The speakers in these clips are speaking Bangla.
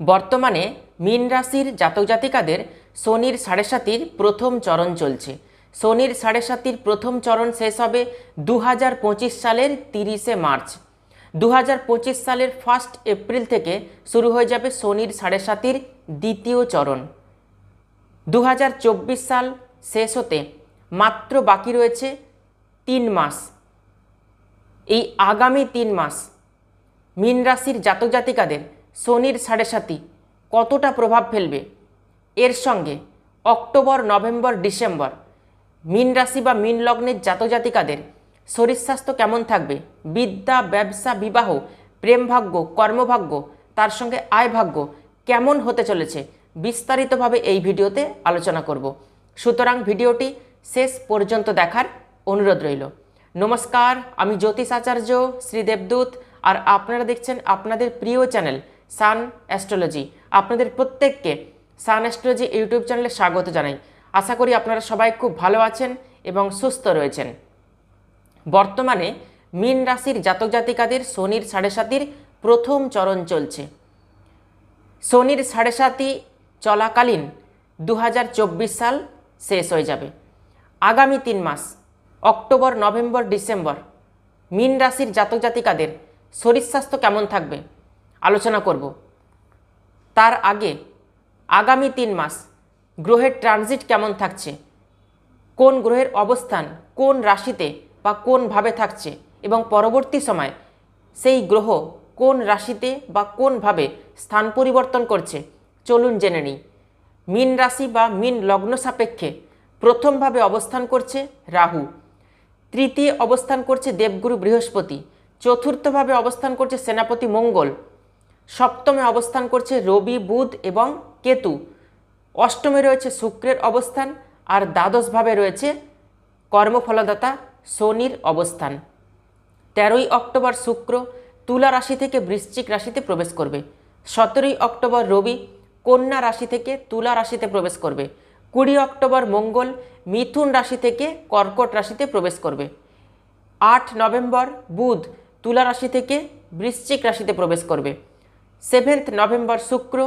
বর্তমানে মীন রাশির জাতক জাতিকাদের শনির সাড়ে সাতির প্রথম চরণ চলছে। শনির সাড়ে সাতির প্রথম চরণ শেষ হবে দু হাজার পঁচিশ সালের তিরিশে মার্চ। দু হাজার পঁচিশ সালের ফার্স্ট এপ্রিল থেকে শুরু হয়ে যাবে শনির সাড়ে সাতির দ্বিতীয় চরণ। দু হাজার চব্বিশ সাল শেষ হতে মাত্র বাকি রয়েছে তিন মাস। এই আগামী তিন মাস মীন রাশির জাতক জাতিকাদের শনির সাড়ে সাতি কতটা প্রভাব ফেলবে? এর সঙ্গে অক্টোবর, নভেম্বর, ডিসেম্বর মীন রাশি বা মীন লগ্নের জাতক জাতিকাদের শরীর স্বাস্থ্য কেমন থাকবে? বিদ্যা, ব্যবসা, বিবাহ, প্রেম ভাগ্য, কর্মভাগ্য, তার সঙ্গে আয় ভাগ্য কেমন হতে চলেছে? বিস্তারিতভাবে এই ভিডিওতে আলোচনা করব। সুতরাং ভিডিওটি শেষ পর্যন্ত দেখার অনুরোধ রইল। নমস্কার, আমি জ্যোতিষ আচার্য শ্রী দেবদূত আর আপনারা দেখছেন আপনাদের প্রিয় চ্যানেল সান অ্যাস্ট্রোলজি। আপনাদের প্রত্যেককে সান অ্যাস্ট্রোলজি ইউটিউব চ্যানেলে স্বাগত জানাই। আশা করি আপনারা সবাই খুব ভালো আছেন এবং সুস্থ রয়েছেন। বর্তমানে মীন রাশির জাতক জাতিকাদের শনির সাড়ে সাতির প্রথম চরণ চলছে। শনির সাড়ে সাতি চলাকালীন দু হাজার চব্বিশ সাল শেষ হয়ে যাবে। আগামী তিন মাস, অক্টোবর, নভেম্বর, ডিসেম্বর, মীন রাশির জাতক জাতিকাদের শরীর স্বাস্থ্য কেমন থাকবে? আলোচনা করব। তার আগে আগামী তিন মাস গ্রহের ট্রানজিট কেমন থাকছে? কোন গ্রহের অবস্থান কোন রাশিতে বা কোনভাবে থাকছে? এবং পরবর্তী সময় সেই গ্রহ কোন রাশিতে বা কোনভাবে স্থান পরিবর্তন করছে? চলুন জেনে নিই। মীন রাশি বা মীন লগ্ন সাপেক্ষে প্রথমভাবে অবস্থান করছে রাহু। তৃতীয় অবস্থান করছে দেবগুরু বৃহস্পতি। চতুর্থভাবে অবস্থান করছে সেনাপতি মঙ্গল। সপ্তমে অবস্থান করছে রবি, বুধ এবং কেতু। অষ্টমে রয়েছে শুক্রের অবস্থান আর দ্বাদশভাবে রয়েছে কর্মফলদাতা শনির অবস্থান। তেরোই অক্টোবর শুক্র তুলা রাশি থেকে বৃশ্চিক রাশিতে প্রবেশ করবে। সতেরোই অক্টোবর রবি কন্যা রাশি থেকে তুলা রাশিতে প্রবেশ করবে। কুড়ি অক্টোবর মঙ্গল মিথুন রাশি থেকে কর্কট রাশিতে প্রবেশ করবে। আট নভেম্বর বুধ তুলা রাশি থেকে বৃশ্চিক রাশিতে প্রবেশ করবে। সেভেন্থ নভেম্বর শুক্র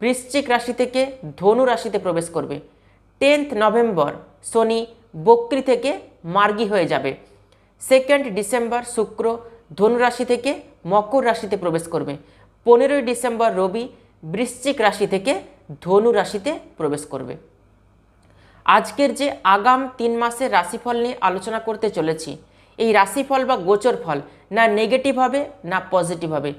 বৃশ্চিক রাশি থেকে ধনু রাশিতে প্রবেশ করবে। টেন্থ নভেম্বর শনি বক্রি থেকে মার্গী হয়ে যাবে। সেকেন্ড ডিসেম্বর শুক্র ধনু রাশি থেকে মকর রাশিতে প্রবেশ করবে। পনেরোই ডিসেম্বর রবি বৃশ্চিক রাশি থেকে ধনু রাশিতে প্রবেশ করবে। আজকের যে আগাম তিন মাসের রাশিফল নিয়ে আলোচনা করতে চলেছি, এই রাশিফল বা গোচর ফল না নেগেটিভ হবে না পজিটিভ হবে।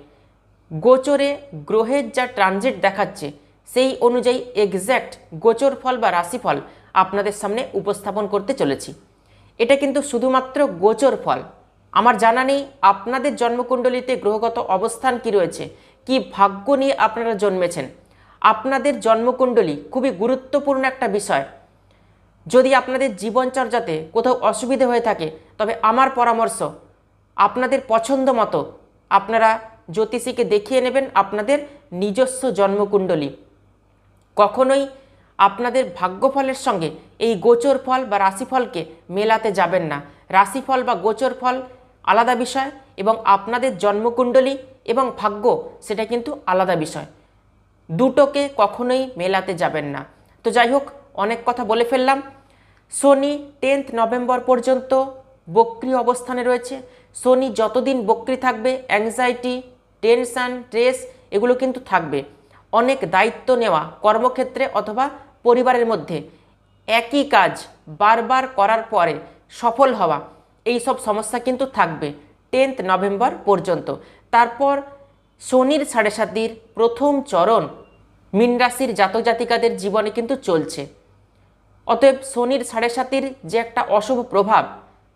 গোচরে গ্রহের যা ট্রানজিট দেখাচ্ছে, সেই অনুযায়ী এক্স্যাক্ট গোচর ফল বা রাশিফল আপনাদের সামনে উপস্থাপন করতে চলেছি। এটা কিন্তু শুধুমাত্র গোচর ফল। আমার জানা নেই আপনাদের জন্মকুণ্ডলিতে গ্রহগত অবস্থান কি রয়েছে, কি ভাগ্য নিয়ে আপনারা জন্মেছেন। আপনাদের জন্মকুণ্ডলী খুবই গুরুত্বপূর্ণ একটা বিষয়। যদি আপনাদের জীবনচর্যাতে কোথাও অসুবিধে হয়ে থাকে, তবে আমার পরামর্শ, আপনাদের পছন্দ মতো আপনারা জ্যোতিষীকে দেখিয়ে নেবেন আপনাদের নিজস্ব জন্মকুণ্ডলী। কখনোই আপনাদের ভাগ্যফলের সঙ্গে এই গোচর ফল বা রাশিফলকে মেলাতে যাবেন না। রাশিফল বা গোচর ফল আলাদা বিষয় এবং আপনাদের জন্মকুণ্ডলী এবং ভাগ্য সেটা কিন্তু আলাদা বিষয়। দুটোকে কখনোই মেলাতে যাবেন না। তো যাই হোক, অনেক কথা বলে ফেললাম। শনি টেন্থ নভেম্বর পর্যন্ত বক্রি অবস্থানে রয়েছে। শনি যতদিন বক্রি থাকবে অ্যাংজাইটি টেনশান, স্ট্রেস এগুলো কিন্তু থাকবে। অনেক দায়িত্ব নেওয়া কর্মক্ষেত্রে অথবা পরিবারের মধ্যে। একই কাজ বারবার করার পরে সফল হওয়া, এই সব সমস্যা কিন্তু থাকবে টেন্থ নভেম্বর পর্যন্ত। তারপর শনির সাড়ে সাতির প্রথম চরণ মীন রাশির জাতক জাতিকাদের জীবনে কিন্তু চলছে। অতএব শনির সাড়ে সাতির যে একটা অশুভ প্রভাব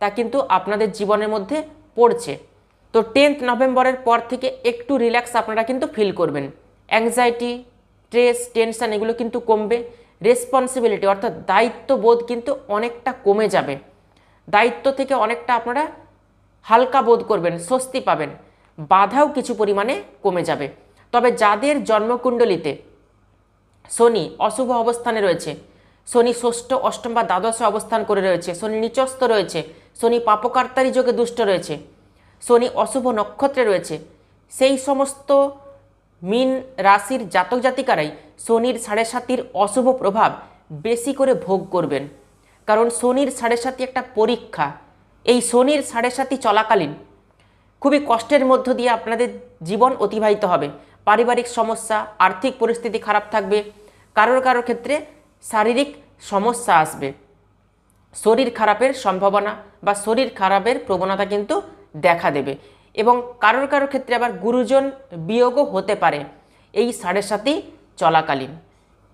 তা কিন্তু আপনাদের জীবনের মধ্যে পড়ছে। তো টেন্থ নভেম্বরের পর থেকে একটু রিল্যাক্স আপনারা কিন্তু ফিল করবেন। অ্যাংজাইটি স্ট্রেস টেনশন এগুলো কিন্তু কমবে। রেসপন্সিবিলিটি অর্থাৎ দায়িত্ববোধ কিন্তু অনেকটা কমে যাবে। দায়িত্ব থেকে অনেকটা আপনারা হালকা বোধ করবেন, স্বস্তি পাবেন। বাধাও কিছু পরিমাণে কমে যাবে। তবে যাদের জন্মকুণ্ডলিতে শনি অশুভ অবস্থানে রয়েছে, শনি ষষ্ঠ, অষ্টম বা দ্বাদশে অবস্থান করে রয়েছে, শনি নিচস্থ রয়েছে, শনি পাপকার্তারি যোগে দুষ্ট রয়েছে শনি অশুভ নক্ষত্রে রয়েছে। সেই সমস্ত মিন রাশির জাতক জাতিকারাই শনির সাড়ে সাতির অশুভ প্রভাব বেশি করে ভোগ করবেন। কারণ শনির সাড়ে সাতি একটা পরীক্ষা। এই শনির সাড়ে সাতি চলাকালীন খুবই কষ্টের মধ্য দিয়ে আপনাদের জীবন অতিবাহিত হবে। পারিবারিক সমস্যা, আর্থিক পরিস্থিতি খারাপ থাকবে। কারোর কারোর ক্ষেত্রে শারীরিক সমস্যা আসবে। শরীর খারাপের সম্ভাবনা বা শরীর খারাপের প্রবণতা কিন্তু দেখা দেবে। এবং কারোর কারোর ক্ষেত্রে আবার গুরুজন বিয়োগও হতে পারে এই সাড়ে সাতি চলাকালীন।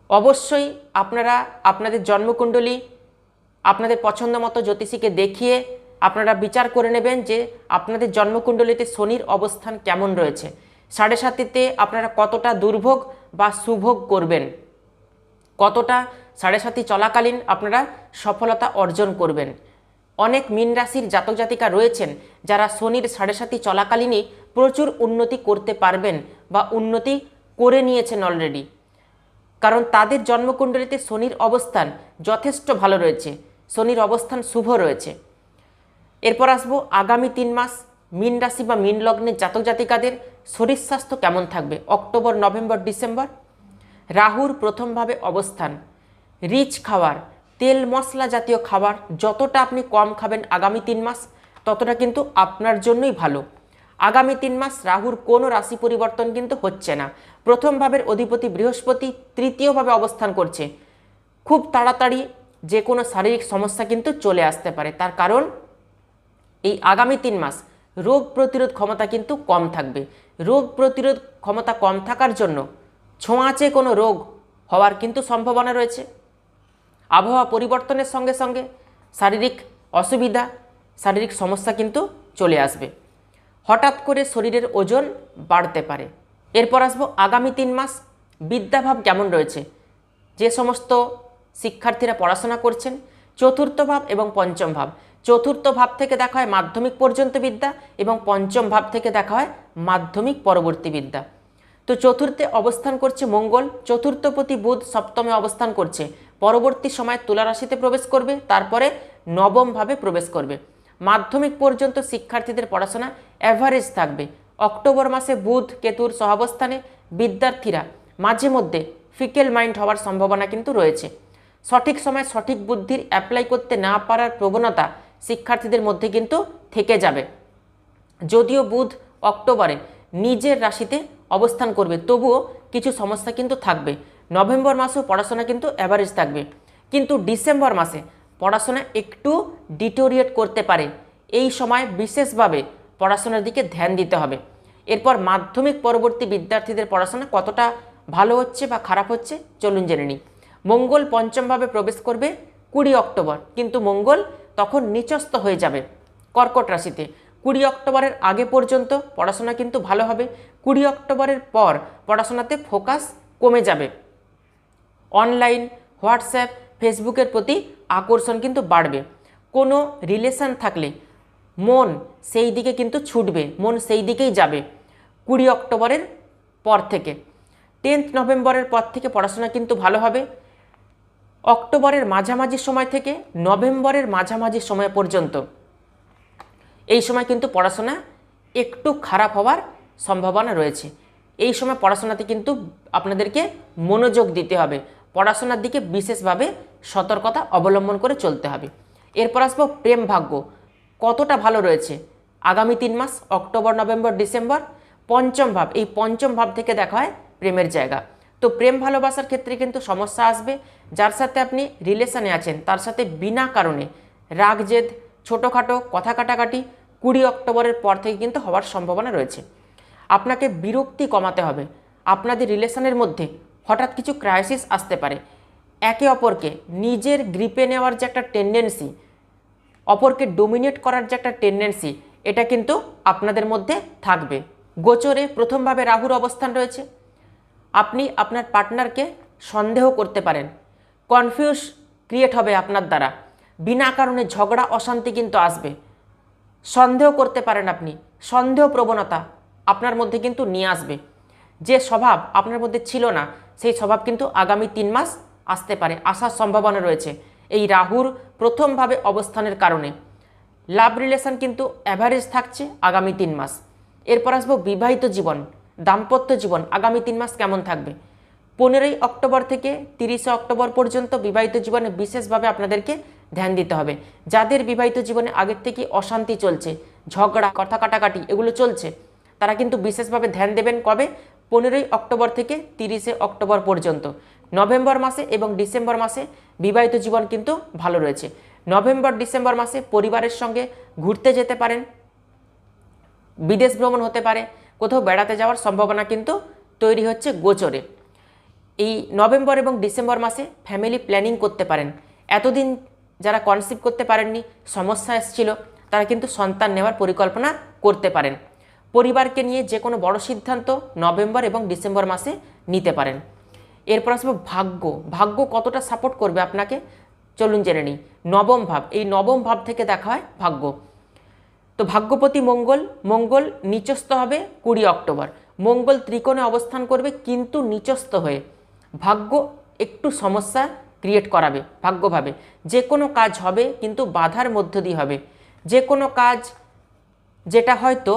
অবশ্যই আপনারা আপনাদের জন্মকুণ্ডলী, আপনাদের পছন্দ মতো জ্যোতিষীকে দেখিয়ে আপনারা বিচার করে নেবেন যে আপনাদের জন্মকুণ্ডলিতে শনির অবস্থান কেমন রয়েছে। সাড়ে সাতিতে আপনারা কতটা দুর্ভোগ বা সুভোগ করবেন। কতটা সাড়ে সাতি চলাকালীন আপনারা সফলতা অর্জন করবেন। অনেক মীন রাশির জাতক জাতিকা রয়েছেন যারা শনির সাড়ে সাতি চলাকালীনই প্রচুর উন্নতি করতে পারবেন বা উন্নতি করে নিয়েছেন অলরেডি কারণ তাদের জন্মকুণ্ডলিতে শনির অবস্থান যথেষ্ট ভালো রয়েছে। শনির অবস্থান শুভ রয়েছে। এরপর আসব আগামী তিন মাস মীন রাশি বা মীন লগ্নের জাতক জাতিকাদের শরীর স্বাস্থ্য কেমন থাকবে? October, November, December? রাহুর প্রথমভাবে অবস্থান। রিচ খাবার তেল মশলা জাতীয় খাবার যতটা আপনি কম খাবেন আগামী তিন মাস, ততটা কিন্তু আপনার জন্যই ভালো। আগামী তিন মাস রাহুর কোনো রাশি পরিবর্তন কিন্তু হচ্ছে না। প্রথম ভাবের অধিপতি বৃহস্পতি তৃতীয়ভাবে অবস্থান করছে। খুব তাড়াতাড়ি যে কোনো শারীরিক সমস্যা কিন্তু চলে আসতে পারে। তার কারণ, এই আগামী তিন মাস রোগ প্রতিরোধ ক্ষমতা কিন্তু কম থাকবে। রোগ প্রতিরোধ ক্ষমতা কম থাকার জন্য ছোঁয়াচে কোনো রোগ হওয়ার কিন্তু সম্ভাবনা রয়েছে। আবহাওয়া পরিবর্তনের সঙ্গে সঙ্গে শারীরিক অসুবিধা, শারীরিক সমস্যা কিন্তু চলে আসবে। হঠাৎ করে শরীরের ওজন বাড়তে পারে। এরপর আসব আগামী তিন মাস বিদ্যাভাব কেমন রয়েছে? যে সমস্ত শিক্ষার্থীরা পড়াশোনা করছেন, চতুর্থ ভাব এবং পঞ্চম ভাব। চতুর্থ ভাব থেকে দেখা হয় মাধ্যমিক পর্যন্ত বিদ্যা এবং পঞ্চম ভাব থেকে দেখা হয় মাধ্যমিক পরবর্তী বিদ্যা। তো চতুর্থে অবস্থান করছে মঙ্গল চতুর্থপতি বুধ সপ্তমে অবস্থান করছে পরবর্তী সময় তুলা রাশিতে প্রবেশ করবে, তারপরে নবমভাবে প্রবেশ করবে। মাধ্যমিক পর্যন্ত শিক্ষার্থীদের পড়াশোনা অ্যাভারেজ থাকবে। অক্টোবর মাসে বুধ, কেতুর সহাবস্থানে বিদ্যার্থীরা মাঝে মধ্যে ফিকেল মাইন্ড হওয়ার সম্ভাবনা কিন্তু রয়েছে। সঠিক সময় সঠিক বুদ্ধির অ্যাপ্লাই করতে না পারার প্রবণতা শিক্ষার্থীদের মধ্যে কিন্তু থেকে যাবে। যদিও বুধ অক্টোবরে নিজের রাশিতে অবস্থান করবে, তবুও কিছু সমস্যা কিন্তু থাকবে। নভেম্বর মাসেও পড়াশোনা কিন্তু অ্যাভারেজ থাকবে। কিন্তু ডিসেম্বর মাসে পড়াশোনা একটু ডিটোরিয়েট করতে পারে। এই সময় বিশেষভাবে পড়াশোনার দিকে ধ্যান দিতে হবে। এরপর মাধ্যমিক পরবর্তী বিদ্যার্থীদের পড়াশোনা কতটা ভালো হচ্ছে বা খারাপ হচ্ছে চলুন জেনে নিই। মঙ্গল পঞ্চমভাবে প্রবেশ করবে কুড়ি অক্টোবর। কিন্তু মঙ্গল তখন নিচস্থ হয়ে যাবে কর্কট রাশিতে। কুড়ি অক্টোবরের আগে পর্যন্ত পড়াশোনা কিন্তু ভালো হবে। কুড়ি অক্টোবরের পর পড়াশোনাতে ফোকাস কমে যাবে। অনলাইন, হোয়াটসঅ্যাপ, ফেসবুকের প্রতি আকর্ষণ কিন্তু বাড়বে। কোনো রিলেশন থাকলে মন সেই দিকে কিন্তু ছুটবে, মন সেই দিকেই যাবে কুড়ি অক্টোবরের পর থেকে। টেন্থ নভেম্বরের পর থেকে পড়াশোনা কিন্তু ভালো হবে। অক্টোবরের মাঝামাঝি সময় থেকে নভেম্বরের মাঝামাঝি সময় পর্যন্ত এই সময় কিন্তু পড়াশোনা একটু খারাপ হওয়ার সম্ভাবনা রয়েছে। এই সময় পড়াশোনাতে কিন্তু আপনাদেরকে মনোযোগ দিতে হবে। পড়াশোনার দিকে বিশেষভাবে সতর্কতা অবলম্বন করে চলতে হবে। এরপর আসব প্রেম ভাগ্য। কতটা ভালো রয়েছে? আগামী তিন মাস, অক্টোবর, নভেম্বর, ডিসেম্বর, পঞ্চম ভাব। এই পঞ্চম ভাব থেকে দেখা হয় প্রেমের জায়গা। তো প্রেম ভালোবাসার ক্ষেত্রে কিন্তু সমস্যা আসবে। যার সাথে আপনি রিলেশনে আছেন, তার সাথে বিনা কারণে রাগ জেদ ছোটোখাটো কথা কাটাকাটি কুড়ি অক্টোবরের পর থেকে কিন্তু হওয়ার সম্ভাবনা রয়েছে। আপনাকে বিরক্তি কমাতে হবে। আপনাদের রিলেশনের মধ্যে হঠাৎ কিছু ক্রাইসিস আসতে পারে। একে অপরকে নিজের গ্রিপে নেওয়ার যে একটা টেন্ডেন্সি অপরকে ডোমিনেট করার যে একটা টেন্ডেন্সি এটা কিন্তু আপনাদের মধ্যে থাকবে। গোচরে প্রথমভাবে রাহুর অবস্থান রয়েছে। আপনি আপনার পার্টনারকে সন্দেহ করতে পারেন। কনফিউজ ক্রিয়েট হবে আপনার দ্বারা। বিনা কারণে ঝগড়া, অশান্তি কিন্তু আসবে। সন্দেহ করতে পারেন আপনি। সন্দেহ প্রবণতা আপনার মধ্যে কিন্তু নিয়ে আসবে। যে স্বভাব আপনার মধ্যে ছিল না সেই স্বভাব কিন্তু আগামী তিন মাস আসতে পারে, আসার সম্ভাবনা রয়েছে। এই রাহুর প্রথমভাবে অবস্থানের কারণে। লাভ রিলেশন কিন্তু অ্যাভারেজ থাকছে আগামী তিন মাস। এরপর আসব বিবাহিত জীবন, দাম্পত্য জীবন, আগামী তিন মাস কেমন থাকবে? পনেরোই অক্টোবর থেকে তিরিশে অক্টোবর পর্যন্ত বিবাহিত জীবনে বিশেষভাবে আপনাদেরকে ধ্যান দিতে হবে। যাদের বিবাহিত জীবনে আগের থেকে অশান্তি চলছে, ঝগড়া, কথা কাটাকাটি এগুলো চলছে, তারা কিন্তু বিশেষভাবে ধ্যান দেবেন কবে? পনেরোই অক্টোবর থেকে তিরিশে অক্টোবর পর্যন্ত। নভেম্বর মাসে এবং ডিসেম্বর মাসে বিবাহিত জীবন কিন্তু ভালো রয়েছে। নভেম্বর, ডিসেম্বর মাসে পরিবারের সঙ্গে ঘুরতে যেতে পারেন, বিদেশ ভ্রমণ হতে পারে, কোথাও বেড়াতে যাওয়ার সম্ভাবনা কিন্তু তৈরি হচ্ছে গোচরে। এই নভেম্বর এবং ডিসেম্বর মাসে ফ্যামিলি প্ল্যানিং করতে পারেন। এতদিন যারা কনসিভ করতে পারেননি, সমস্যা এসেছিল, তারা কিন্তু সন্তান নেওয়ার পরিকল্পনা করতে পারেন। পরিবারকে নিয়ে যে কোনো বড় সিদ্ধান্ত নভেম্বর এবং ডিসেম্বর মাসে নিতে পারেন। এরপর আসব ভাগ্য। ভাগ্য কতটা সাপোর্ট করবে আপনাকে? চলুন জেনে নিই। নবম ভাব। এই নবম ভাব থেকে দেখা হয় ভাগ্য। তো ভাগ্যপতি মঙ্গল। মঙ্গল নিচস্থ হবে কুড়ি অক্টোবর। মঙ্গল ত্রিকোণে অবস্থান করবে কিন্তু নিচস্থ হয়ে। ভাগ্য একটু সমস্যা ক্রিয়েট করাবে ভাগ্যভাবে যে কোনো কাজ হবে কিন্তু বাধার মধ্য দিয়ে হবে। যে কোনো কাজ যেটা হয়তো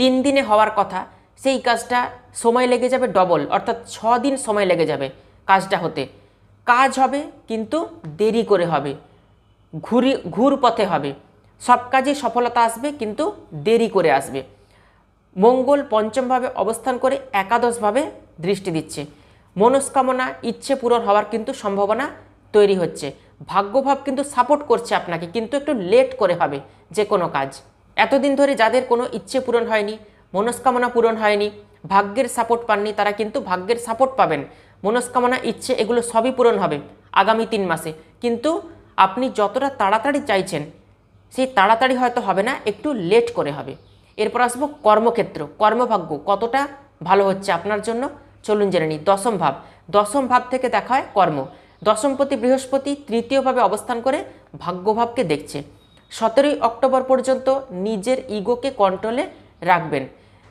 তিন দিনে হওয়ার কথা, সেই কাজটা সময় লেগে যাবে ডবল অর্থাৎ ছ দিন সময় লেগে যাবে কাজটা হতে। কাজ হবে, কিন্তু দেরি করে হবে। ঘুরি, ঘুর পথে হবে। সব কাজে সফলতা আসবে, কিন্তু দেরি করে আসবে। মঙ্গল পঞ্চমভাবে অবস্থান করে একাদশভাবে দৃষ্টি দিচ্ছে। মনস্কামনা, ইচ্ছে পূরণ হওয়ার কিন্তু সম্ভাবনা তৈরি হচ্ছে। ভাগ্যভাব কিন্তু সাপোর্ট করছে আপনাকে, কিন্তু একটু লেট করে হবে যে কোনো কাজ। এতদিন ধরে যাদের কোনো ইচ্ছে পূরণ হয়নি, মনস্কামনা পূরণ হয়নি, ভাগ্যের সাপোর্ট পাননি, তারা কিন্তু ভাগ্যের সাপোর্ট পাবেন। মনস্কামনা, ইচ্ছে, এগুলো সবই পূরণ হবে আগামী তিন মাসে। কিন্তু আপনি যতটা তাড়াতাড়ি চাইছেন, সেই তাড়াতাড়ি হয়তো হবে না, একটু লেট করে হবে। এরপর আসব কর্মক্ষেত্র। কর্মভাগ্য কতটা ভালো হচ্ছে আপনার জন্য? চলুন জেনে নিই। দশম ভাব। দশম ভাব থেকে দেখা হয় কর্ম। দশমপতি বৃহস্পতি তৃতীয়ভাবে অবস্থান করে ভাগ্যভাবকে দেখছে। সতেরোই অক্টোবর পর্যন্ত নিজের ইগোকে কন্ট্রোলে রাখবেন।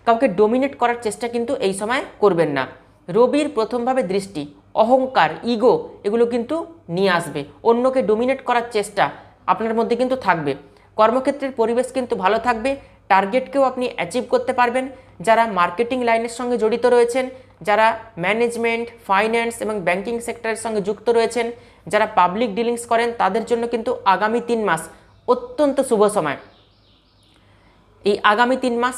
কাউকে ডোমিনেট করার চেষ্টা কিন্তু এই সময় করবেন না। রবির প্রথমভাবে দৃষ্টি, অহংকার, ইগো, এগুলো কিন্তু নিয়ে আসবে। অন্যকে ডোমিনেট করার চেষ্টা আপনার মধ্যে কিন্তু থাকবে। কর্মক্ষেত্রের পরিবেশ কিন্তু ভালো থাকবে, টার্গেটকেও আপনি অ্যাচিভ করতে পারবেন। যারা মার্কেটিং লাইনের সঙ্গে জড়িত রয়েছেন, যারা ম্যানেজমেন্ট, ফাইন্যান্স এবং ব্যাংকিং সেক্টরের সঙ্গে যুক্ত রয়েছেন, যারা পাবলিক ডিলিংস করেন, তাদের জন্য কিন্তু আগামী তিন মাস অত্যন্ত শুভ সময়। এই আগামী তিন মাস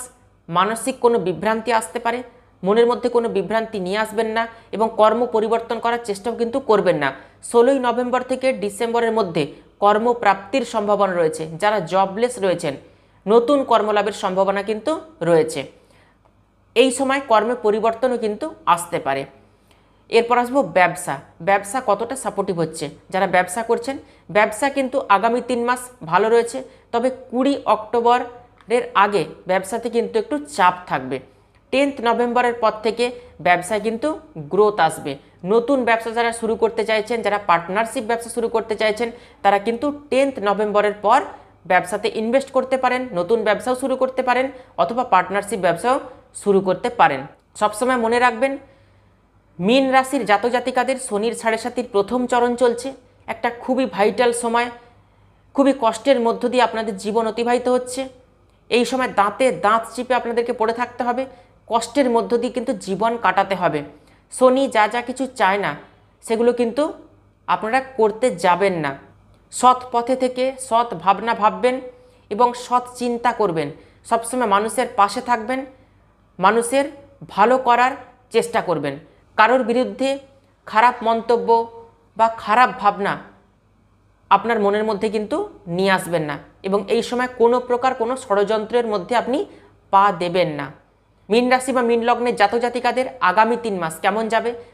মানসিক কোনো বিভ্রান্তি আসতে পারে, মনের মধ্যে কোনো বিভ্রান্তি নিয়ে আসবেন না এবং কর্ম পরিবর্তন করার চেষ্টাও কিন্তু করবেন না। ষোলোই নভেম্বর থেকে ডিসেম্বরের মধ্যে কর্মপ্রাপ্তির সম্ভাবনা রয়েছে, যারা জবলেস রয়েছেন। নতুন কর্মলাভের সম্ভাবনা কিন্তু রয়েছে। এই সময় কর্মে পরিবর্তনও কিন্তু আসতে পারে। এরপর আসব ব্যবসা। ব্যবসা কতটা সাপোর্টিভ হচ্ছে? যারা ব্যবসা করছেন, ব্যবসা কিন্তু আগামী তিন মাস ভালো রয়েছে, তবে কুড়ি অক্টোবরের আগে ব্যবসাতে কিন্তু একটু চাপ থাকবে। টেন্থ নভেম্বরের পর থেকে ব্যবসায় কিন্তু গ্রোথ আসবে। নতুন ব্যবসা যারা শুরু করতে চাইছেন, যারা পার্টনারশিপ ব্যবসা শুরু করতে চাইছেন, তারা কিন্তু টেন্থ নভেম্বরের পর ব্যবসাতে ইনভেস্ট করতে পারেন, নতুন ব্যবসাও শুরু করতে পারেন, অথবা পার্টনারশিপ ব্যবসাও শুরু করতে পারেন। সবসময় মনে রাখবেন মীন রাশির জাতক জাতিকাদের শনির সাড়ে সাতির প্রথম চরণ চলছে। একটা খুবই ভাইটাল সময়, খুবই কষ্টের মধ্য দিয়ে আপনাদের জীবন অতিবাহিত হচ্ছে। এই সময় দাঁতে দাঁত চিপে আপনাদেরকে পড়ে থাকতে হবে। কষ্টের মধ্য দিয়ে কিন্তু জীবন কাটাতে হবে। শনি যা যা কিছু চায় না, সেগুলো কিন্তু আপনারা করতে যাবেন না। সৎ পথে থেকে সৎ ভাবনা ভাববেন এবং সৎ চিন্তা করবেন। সবসময় মানুষের পাশে থাকবেন, মানুষের ভালো করার চেষ্টা করবেন। কারোর বিরুদ্ধে খারাপ মন্তব্য বা খারাপ ভাবনা আপনার মনের মধ্যে কিন্তু নিয়ে আসবেন না এবং এই সময় কোনো প্রকার কোনো ষড়যন্ত্রের মধ্যে আপনি পা দেবেন না। মীন রাশি বা মীন লগ্নের জাতক জাতিকাদের আগামী তিন মাস কেমন যাবে?